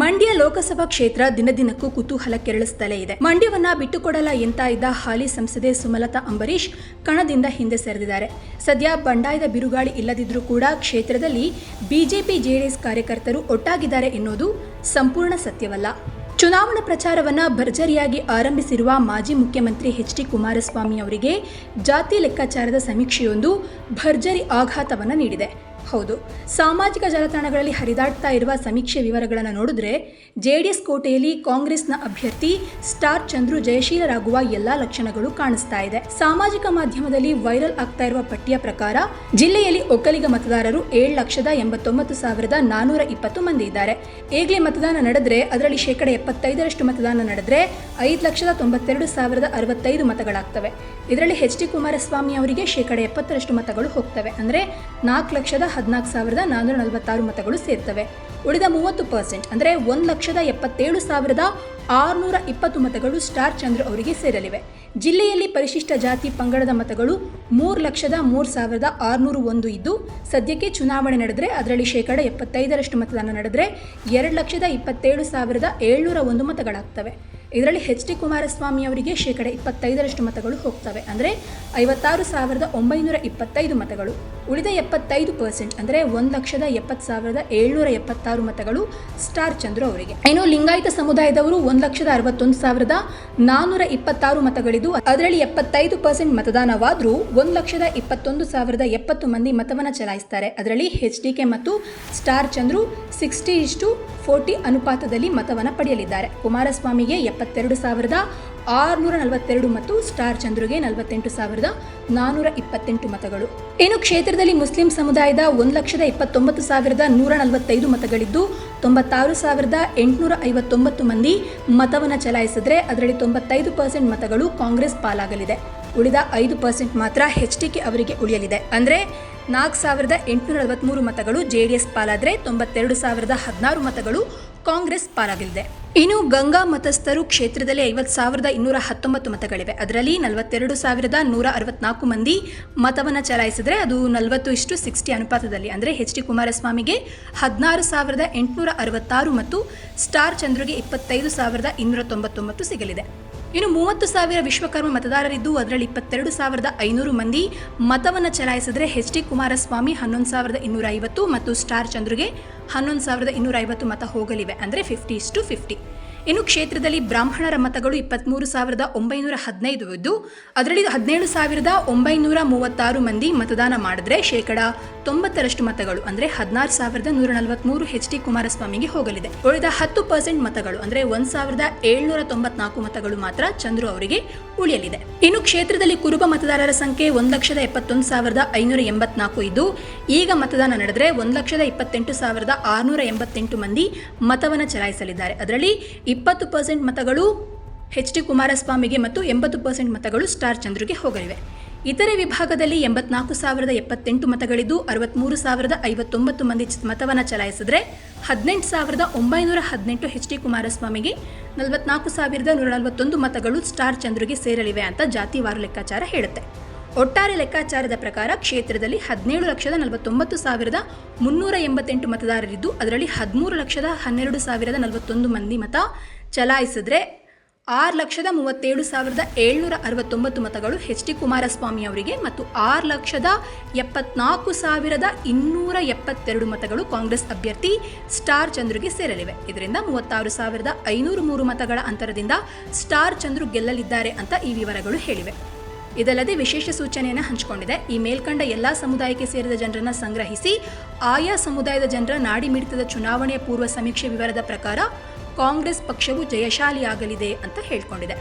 ಮಂಡ್ಯ ಲೋಕಸಭಾ ಕ್ಷೇತ್ರ ದಿನದಿನಕ್ಕೂ ಕುತೂಹಲ ಕೆರಳಿಸುತ್ತಲೇ ಇದೆ. ಮಂಡ್ಯವನ್ನ ಬಿಟ್ಟುಕೊಡಲ್ಲ ಎಂತ ಇದ್ದ ಹಾಲಿ ಸಂಸದೆ ಸುಮಲತಾ ಅಂಬರೀಶ್ ಕಣದಿಂದ ಹಿಂದೆ ಸರಿದಿದ್ದಾರೆ. ಸದ್ಯ ಬಂಡಾಯದ ಬಿರುಗಾಳಿ ಇಲ್ಲದಿದ್ರೂ ಕೂಡ ಕ್ಷೇತ್ರದಲ್ಲಿ ಬಿಜೆಪಿ, ಜೆಡಿಎಸ್ ಕಾರ್ಯಕರ್ತರು ಒಟ್ಟಾಗಿದ್ದಾರೆ ಎನ್ನುವುದು ಸಂಪೂರ್ಣ ಸತ್ಯವಲ್ಲ. ಚುನಾವಣಾ ಪ್ರಚಾರವನ್ನ ಭರ್ಜರಿಯಾಗಿ ಆರಂಭಿಸಿರುವ ಮಾಜಿ ಮುಖ್ಯಮಂತ್ರಿ ಎಚ್ ಡಿ ಕುಮಾರಸ್ವಾಮಿ ಅವರಿಗೆ ಜಾತಿ ಲೆಕ್ಕಾಚಾರದ ಸಮೀಕ್ಷೆಯೊಂದು ಭರ್ಜರಿ ಆಘಾತವನ್ನ ನೀಡಿದೆ. ಹೌದು. ಸಾಮಾಜಿಕ ಜಾಲತಾಣಗಳಲ್ಲಿ ಹರಿದಾಡ್ತಾ ಇರುವ ಸಮೀಕ್ಷೆ ವಿವರಗಳನ್ನು ನೋಡಿದ್ರೆ ಜೆಡಿಎಸ್ ಕೋಟೆಯಲ್ಲಿ ಕಾಂಗ್ರೆಸ್ನ ಅಭ್ಯರ್ಥಿ ಸ್ಟಾರ್ ಚಂದ್ರು ಜಯಶೀಲರಾಗುವ ಎಲ್ಲಾ ಲಕ್ಷಣಗಳು ಕಾಣಿಸ್ತಾ ಇದೆ. ಸಾಮಾಜಿಕ ಮಾಧ್ಯಮದಲ್ಲಿ ವೈರಲ್ ಆಗ್ತಾ ಇರುವ ಪಟ್ಟಿಯ ಪ್ರಕಾರ ಜಿಲ್ಲೆಯಲ್ಲಿ ಒಕ್ಕಲಿಗ ಮತದಾರರು ಏಳು ಲಕ್ಷದ ಎಂಬತ್ತೊಂಬತ್ತು ಸಾವಿರದ ನಾನೂರ ಇಪ್ಪತ್ತು ಮಂದಿ ಇದ್ದಾರೆ. ಈಗಲೇ ಮತದಾನ ನಡೆದ್ರೆ ಅದರಲ್ಲಿ ಶೇಕಡ ಎಪ್ಪತ್ತೈದರಷ್ಟು ಮತದಾನ ನಡೆದ್ರೆ ಐದು ಲಕ್ಷದ ತೊಂಬತ್ತೆರಡು ಸಾವಿರದ ಅರವತ್ತೈದು ಮತಗಳಾಗ್ತವೆ. ಇದರಲ್ಲಿ ಎಚ್ ಡಿ ಕುಮಾರಸ್ವಾಮಿ ಅವರಿಗೆ ಶೇಕಡ ಎಪ್ಪತ್ತರಷ್ಟು ಮತಗಳು ಹೋಗ್ತವೆ. ಅಂದರೆ ನಾಲ್ಕು ಲಕ್ಷದ ಹದಿನಾಲ್ಕು ಸಾವಿರದ ನಾನ್ನೂರ ನಲವತ್ತಾರು ಮತಗಳು ಸೇರ್ತವೆ. ಉಳಿದ ಮೂವತ್ತು ಪರ್ಸೆಂಟ್ ಅಂದರೆ ಒಂದು ಲಕ್ಷದ ಎಪ್ಪತ್ತೇಳು ಸಾವಿರದ ಆರುನೂರ ಇಪ್ಪತ್ತು ಮತಗಳು ಸ್ಟಾರ್ ಚಂದ್ರ ಅವರಿಗೆ ಸೇರಲಿವೆ. ಜಿಲ್ಲೆಯಲ್ಲಿ ಪರಿಶಿಷ್ಟ ಜಾತಿ ಪಂಗಡದ ಮತಗಳು ಮೂರು ಲಕ್ಷದ ಮೂರು ಸಾವಿರದ ಆರುನೂರು ಒಂದು ಇದ್ದು, ಸದ್ಯಕ್ಕೆ ಚುನಾವಣೆ ನಡೆದರೆ ಅದರಲ್ಲಿ ಶೇಕಡ ಎಪ್ಪತ್ತೈದರಷ್ಟು ಮತದಾನ ನಡೆದರೆ ಎರಡು ಲಕ್ಷದ ಇಪ್ಪತ್ತೇಳು ಸಾವಿರದ ಏಳ್ನೂರ ಒಂದು ಮತಗಳಾಗ್ತವೆ. ಇದರಲ್ಲಿ ಎಚ್ ಡಿ ಕುಮಾರಸ್ವಾಮಿ ಅವರಿಗೆ ಶೇಕಡ ಇಪ್ಪತ್ತೈದರಷ್ಟು ಮತಗಳು ಹೋಗ್ತವೆ. ಅಂದರೆ ಐವತ್ತಾರು ಸಾವಿರದ ಒಂಬೈನೂರ ಇಪ್ಪತ್ತೈದು ಮತಗಳು. ಉಳಿದ ಎಪ್ಪತ್ತೈದು ಪರ್ಸೆಂಟ್ ಅಂದರೆ ಒಂದು ಲಕ್ಷದ ಎಪ್ಪತ್ತು ಸಾವಿರದ ಏಳ್ನೂರ ಎಪ್ಪತ್ತಾರು ಮತಗಳು ಸ್ಟಾರ್ ಚಂದ್ರು ಅವರಿಗೆ. ಇನ್ನು ಲಿಂಗಾಯತ ಸಮುದಾಯದವರು ಒಂದು ಲಕ್ಷದ ಅರವತ್ತೊಂದು ಸಾವಿರದ ನಾನ್ನೂರ ಇಪ್ಪತ್ತಾರು ಮತಗಳಿದ್ದು, ಅದರಲ್ಲಿ ಎಪ್ಪತ್ತೈದು ಪರ್ಸೆಂಟ್ ಮತದಾನವಾದರೂ ಒಂದು ಲಕ್ಷದ ಇಪ್ಪತ್ತೊಂದು ಸಾವಿರದ ಎಪ್ಪತ್ತು ಮಂದಿ ಮತವನ್ನು ಚಲಾಯಿಸ್ತಾರೆ. ಅದರಲ್ಲಿ ಎಚ್ ಡಿ ಕೆ ಮತ್ತು ಸ್ಟಾರ್ ಚಂದ್ರು ಸಿಕ್ಸ್ಟಿ ಇಷ್ಟು ಫೋರ್ಟಿ ಅನುಪಾತದಲ್ಲಿ ಮತವನ್ನು ಪಡೆಯಲಿದ್ದಾರೆ. ಕುಮಾರಸ್ವಾಮಿಗೆ ಎಪ್ಪತ್ತೆರಡು ಸಾವಿರದ ಆರುನೂರ ನಲವತ್ತೆರಡು ಮತ್ತು ಸ್ಟಾರ್ ಚಂದ್ರುಗೆ ನಲವತ್ತೆಂಟು ಸಾವಿರದ ನಾನ್ನೂರ ಇಪ್ಪತ್ತೆಂಟು ಮತಗಳು. ಇನ್ನು ಕ್ಷೇತ್ರದಲ್ಲಿ ಮುಸ್ಲಿಂ ಸಮುದಾಯದ ಒಂದು ಲಕ್ಷದ ಇಪ್ಪತ್ತೊಂಬತ್ತು ಸಾವಿರದ ನೂರ ನಲವತ್ತೈದು ಮತಗಳಿದ್ದು, ತೊಂಬತ್ತಾರು ಸಾವಿರದ ಎಂಟುನೂರ ಐವತ್ತೊಂಬತ್ತು ಮಂದಿ ಮತವನ್ನು ಚಲಾಯಿಸಿದ್ರೆ ಅದರಲ್ಲಿ ತೊಂಬತ್ತೈದು ಪರ್ಸೆಂಟ್ ಮತಗಳು ಕಾಂಗ್ರೆಸ್ ಪಾಲಾಗಲಿದೆ. ಉಳಿದ ಐದು ಪರ್ಸೆಂಟ್ ಮಾತ್ರ ಎಚ್ ಡಿ ಕೆ ಅವರಿಗೆ ಉಳಿಯಲಿದೆ. ಅಂದರೆ ನಾಲ್ಕು ಸಾವಿರದ ಎಂಟುನೂರ ನಲವತ್ತ್ಮೂರು ಮತಗಳು ಜೆ ಡಿ ಎಸ್ ಪಾಲಾದರೆ ತೊಂಬತ್ತೆರಡು ಸಾವಿರದ ಹದಿನಾರು ಮತಗಳು ಕಾಂಗ್ರೆಸ್ ಪಾಲಾಗಲಿದೆ. ಇನ್ನು ಗಂಗಾ ಮತಸ್ಥರು ಕ್ಷೇತ್ರದಲ್ಲಿ ಐವತ್ತು ಸಾವಿರದ ಇನ್ನೂರ ಹತ್ತೊಂಬತ್ತು ಮತಗಳಿವೆ. ಅದರಲ್ಲಿ ನಲವತ್ತೆರಡು ಸಾವಿರದ ನೂರ ಅರವತ್ನಾಲ್ಕು ಮಂದಿ ಮತವನ್ನು ಚಲಾಯಿಸಿದರೆ ಅದು ನಲವತ್ತು ಇಷ್ಟು ಸಿಕ್ಸ್ಟಿ ಅನುಪಾತದಲ್ಲಿ. ಅಂದರೆ ಎಚ್ ಡಿ ಕುಮಾರಸ್ವಾಮಿಗೆ ಹದಿನಾರು ಸಾವಿರದ ಎಂಟುನೂರ ಅರವತ್ತಾರು ಮತ್ತು ಸ್ಟಾರ್ ಚಂದ್ರುಗೆ ಇಪ್ಪತ್ತೈದು ಸಾವಿರದ ಇನ್ನೂರ ತೊಂಬತ್ತೊಂಬತ್ತು ಸಿಗಲಿದೆ. ಇನ್ನು ಮೂವತ್ತು ಸಾವಿರ ವಿಶ್ವಕರ್ಮ ಮತದಾರರಿದ್ದು ಅದರಲ್ಲಿ ಇಪ್ಪತ್ತೆರಡು ಸಾವಿರದ ಐನೂರು ಮಂದಿ ಮತವನ್ನು ಚಲಾಯಿಸಿದರೆ ಎಚ್ ಡಿ ಕುಮಾರಸ್ವಾಮಿ ಹನ್ನೊಂದು ಸಾವಿರದ ಇನ್ನೂರ ಐವತ್ತು ಮತ್ತು ಸ್ಟಾರ್ ಚಂದ್ರುಗೆ ಹನ್ನೊಂದು ಸಾವಿರದ ಇನ್ನೂರ ಐವತ್ತು ಮತ ಹೋಗಲಿವೆ ಅಂದರೆ ಫಿಫ್ಟೀಸ್ ಇಷ್ಟು ಫಿಫ್ಟಿ ಇನ್ನು ಕ್ಷೇತ್ರದಲ್ಲಿ ಬ್ರಾಹ್ಮಣರ ಮತಗಳು ಇಪ್ಪತ್ತ್ಮೂರು ಸಾವಿರದ ಒಂಬೈನೂರ ಹದಿನೈದು ಇದ್ದು ಅದರಲ್ಲಿ ಹದಿನೇಳು ಸಾವಿರದ ಒಂಬೈನೂರ ಮೂವತ್ತಾರು ಮಂದಿ ಮತದಾನ ಮಾಡಿದ್ರೆ ಶೇಕಡ ತೊಂಬತ್ತರಷ್ಟು ಮತಗಳು, ಅಂದರೆ ಹದಿನಾರು ಸಾವಿರದ ನೂರ ನಲವತ್ಮೂರು ಎಚ್ ಡಿ ಕುಮಾರಸ್ವಾಮಿಗೆ ಹೋಗಲಿದೆ. ಉಳಿದ ಹತ್ತು ಪರ್ಸೆಂಟ್ ಮತಗಳು, ಅಂದರೆ ಒಂದು ಸಾವಿರದ ಏಳ್ನೂರ ತೊಂಬತ್ನಾಲ್ಕು ಮತಗಳು ಮಾತ್ರ ಚಂದ್ರು ಅವರಿಗೆ ಉಳಿಯಲಿದೆ. ಇನ್ನು ಕ್ಷೇತ್ರದಲ್ಲಿ ಕುರುಬ ಮತದಾರರ ಸಂಖ್ಯೆ ಒಂದು ಲಕ್ಷದ ಎಪ್ಪತ್ತೊಂದು ಸಾವಿರದ ಐನೂರ ಎಂಬತ್ನಾಲ್ಕು ಇದ್ದು, ಈಗ ಮತದಾನ ನಡೆದರೆ ಒಂದು ಲಕ್ಷದ ಇಪ್ಪತ್ತೆಂಟು ಸಾವಿರದ ಆರುನೂರ ಎಂಬತ್ತೆಂಟು ಮಂದಿ ಮತವನ್ನು ಚಲಾಯಿಸಲಿದ್ದಾರೆ. ಅದರಲ್ಲಿ ಇಪ್ಪತ್ತು ಪರ್ಸೆಂಟ್ ಮತಗಳು ಎಚ್ ಡಿ ಕುಮಾರಸ್ವಾಮಿಗೆ ಮತ್ತು ಎಂಬತ್ತು ಪರ್ಸೆಂಟ್ ಮತಗಳು ಸ್ಟಾರ್ ಚಂದ್ರುಗೆ ಹೋಗಲಿವೆ. ಇತರೆ ವಿಭಾಗದಲ್ಲಿ ಎಂಬತ್ನಾಲ್ಕು ಸಾವಿರದ ಎಪ್ಪತ್ತೆಂಟು ಮತಗಳಿದ್ದು ಅರವತ್ತ್ಮೂರು ಸಾವಿರದ ಐವತ್ತೊಂಬತ್ತು ಮಂದಿ ಮತವನ್ನು ಚಲಾಯಿಸಿದರೆ ಹದಿನೆಂಟು ಸಾವಿರದ ಒಂಬೈನೂರ ಹದಿನೆಂಟು ಎಚ್ ಡಿ ಕುಮಾರಸ್ವಾಮಿಗೆ ನಲವತ್ನಾಲ್ಕು ಸಾವಿರದ ನೂರ ನಲವತ್ತೊಂದು ಮತಗಳು ಸ್ಟಾರ್ ಚಂದ್ರುಗೆ ಸೇರಲಿವೆ ಅಂತ ಜಾತಿವಾರು ಲೆಕ್ಕಾಚಾರ ಹೇಳುತ್ತೆ. ಒಟ್ಟಾರೆ ಲೆಕ್ಕಾಚಾರದ ಪ್ರಕಾರ ಕ್ಷೇತ್ರದಲ್ಲಿ ಹದಿನೇಳು ಲಕ್ಷದ ನಲವತ್ತೊಂಬತ್ತು ಸಾವಿರದ ಮುನ್ನೂರ ಎಂಬತ್ತೆಂಟು ಮತದಾರರಿದ್ದು, ಅದರಲ್ಲಿ ಹದಿಮೂರು ಲಕ್ಷದ ಹನ್ನೆರಡು ಸಾವಿರದ ನಲವತ್ತೊಂದು ಮಂದಿ ಮತ ಚಲಾಯಿಸಿದ್ರೆ ಆರು ಲಕ್ಷದ ಮೂವತ್ತೇಳು ಸಾವಿರದ ಏಳ್ನೂರ ಅರವತ್ತೊಂಬತ್ತು ಮತಗಳು ಎಚ್ ಡಿ ಕುಮಾರಸ್ವಾಮಿ ಅವರಿಗೆ ಮತ್ತು ಆರು ಲಕ್ಷದ ಎಪ್ಪತ್ನಾಲ್ಕು ಸಾವಿರದ ಇನ್ನೂರ ಎಪ್ಪತ್ತೆರಡು ಮತಗಳು ಕಾಂಗ್ರೆಸ್ ಅಭ್ಯರ್ಥಿ ಸ್ಟಾರ್ ಚಂದ್ರುಗೆ ಸೇರಲಿವೆ. ಇದರಿಂದ ಮೂವತ್ತಾರು ಸಾವಿರದ ಐನೂರು ಮೂರು ಮತಗಳ ಅಂತರದಿಂದ ಸ್ಟಾರ್ ಚಂದ್ರು ಗೆಲ್ಲಲಿದ್ದಾರೆ ಅಂತ ಈ ವಿವರಗಳು ಹೇಳಿವೆ. ಇದಲ್ಲದೆ ವಿಶೇಷ ಸೂಚನೆಯನ್ನು ಹಂಚಿಕೊಂಡಿದೆ. ಈ ಮೇಲ್ಕಂಡ ಎಲ್ಲಾ ಸಮುದಾಯಕ್ಕೆ ಸೇರಿದ ಜನರನ್ನು ಸಂಗ್ರಹಿಸಿ, ಆಯಾ ಸಮುದಾಯದ ಜನರ ನಾಡಿ ಮಿಡಿತದ ಚುನಾವಣೆಯ ಪೂರ್ವ ಸಮೀಕ್ಷೆ ವಿವರದ ಪ್ರಕಾರ ಕಾಂಗ್ರೆಸ್ ಪಕ್ಷವು ಜಯಶಾಲಿಯಾಗಲಿದೆ ಅಂತ ಹೇಳ್ಕೊಂಡಿದೆ.